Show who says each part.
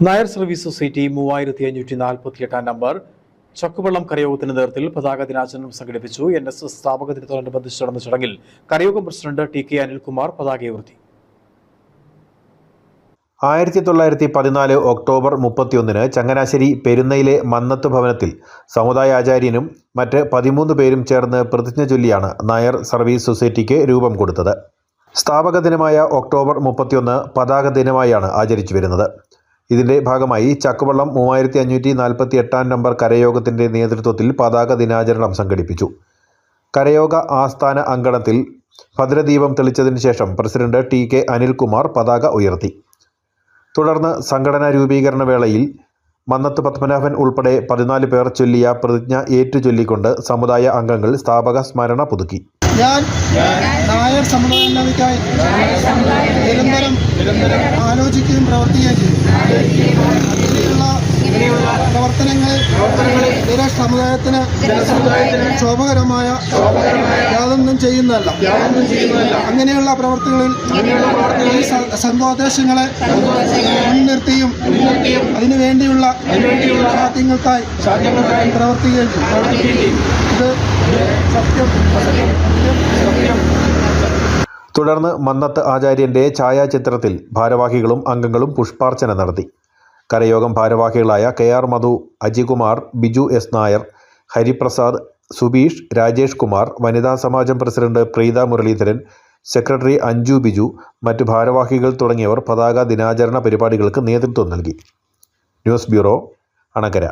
Speaker 1: Nair service society മൂവായിരത്തി അഞ്ഞൂറ്റി നാൽപ്പത്തി എട്ടാം നമ്പർ ചക്കുവള്ളം കരയോഗത്തിന്റെ നേതൃത്വത്തിൽ പതാക ദിനാചരണം സംഘടിപ്പിച്ചു. എൻ എസ് എസ് സ്ഥാപക ദിനത്തോടനുബന്ധിച്ച് നടന്ന ചടങ്ങിൽ കരയോഗം പ്രസിഡന്റ് ടി കെ അനിൽകുമാർ പതാക ഉയർത്തി.
Speaker 2: ആയിരത്തി തൊള്ളായിരത്തി പതിനാല് ഒക്ടോബർ മുപ്പത്തിയൊന്നിന് ചങ്ങനാശ്ശേരി പെരുന്നയിലെ മന്നത്ത് ഭവനത്തിൽ സമുദായ ആചാര്യനും മറ്റ് പതിമൂന്ന് പേരും ചേർന്ന് പ്രതിജ്ഞ ചൊല്ലിയാണ് നായർ സർവീസ് സൊസൈറ്റിക്ക് രൂപം കൊടുത്തത്. സ്ഥാപക ദിനമായ ഒക്ടോബർ മുപ്പത്തിയൊന്ന് പതാക ദിനമായാണ് ആചരിച്ചു വരുന്നത്. ഇതിന്റെ ഭാഗമായി ചക്കുവള്ളം മൂവായിരത്തി അഞ്ഞൂറ്റി നാൽപ്പത്തി എട്ടാം നമ്പർ കരയോഗത്തിന്റെ നേതൃത്വത്തിൽ പതാക ദിനാചരണം സംഘടിപ്പിച്ചു. കരയോഗ ആസ്ഥാന അങ്കണത്തിൽ ഭദ്രദീപം തെളിച്ചതിന് ശേഷം പ്രസിഡന്റ് ടി കെ അനിൽകുമാർ പതാക ഉയർത്തി. തുടർന്ന് സംഘടനാ രൂപീകരണ വേളയിൽ മന്നത്ത് പത്മനാഭൻ ഉൾപ്പെടെ പതിനാല് പേർ ചൊല്ലിയ പ്രതിജ്ഞ ഏറ്റുചൊല്ലിക്കൊണ്ട് സമുദായ അംഗങ്ങൾ സ്ഥാപക സ്മരണ പുതുക്കി.
Speaker 3: ഞാൻ നായർ സമുദായത്തിനായി നിരന്തരം ആലോചിക്കുകയും പ്രവർത്തിക്കുകയും ചെയ്യും. അങ്ങനെയുള്ള പ്രവർത്തനങ്ങൾ ഇതര സമുദായത്തിന് ശോഭകരമായ യാതൊന്നും ചെയ്യുന്നതല്ല. അങ്ങനെയുള്ള പ്രവർത്തികളിൽ ഈ സ- സംഘോദ്ദേശങ്ങളെ മുൻനിർത്തിയും അതിനുവേണ്ടിയുള്ള സാധ്യങ്ങൾക്കായി പ്രവർത്തിക്കുകയും ചെയ്യും. ഇത് സത്യം സത്യം.
Speaker 2: തുടർന്ന് മന്നത്ത് ആചാര്യന്റെ ഛായാചിത്രത്തിൽ ഭാരവാഹികളും അംഗങ്ങളും പുഷ്പാർച്ചന നടത്തി. കരയോഗം ഭാരവാഹികളായ K R Madhu Ajikumar Biju S Nair Hariprasad Subeesh Rajesh Kumar വനിതാ സമാജം പ്രസിഡന്റ് പ്രീത മുരളീധരൻ സെക്രട്ടറി അഞ്ജു ബിജു മറ്റു ഭാരവാഹികൾ തുടങ്ങിയവർ പതാക ദിനാചരണ പരിപാടികൾക്ക് നേതൃത്വം നൽകി. News bureau Anakkara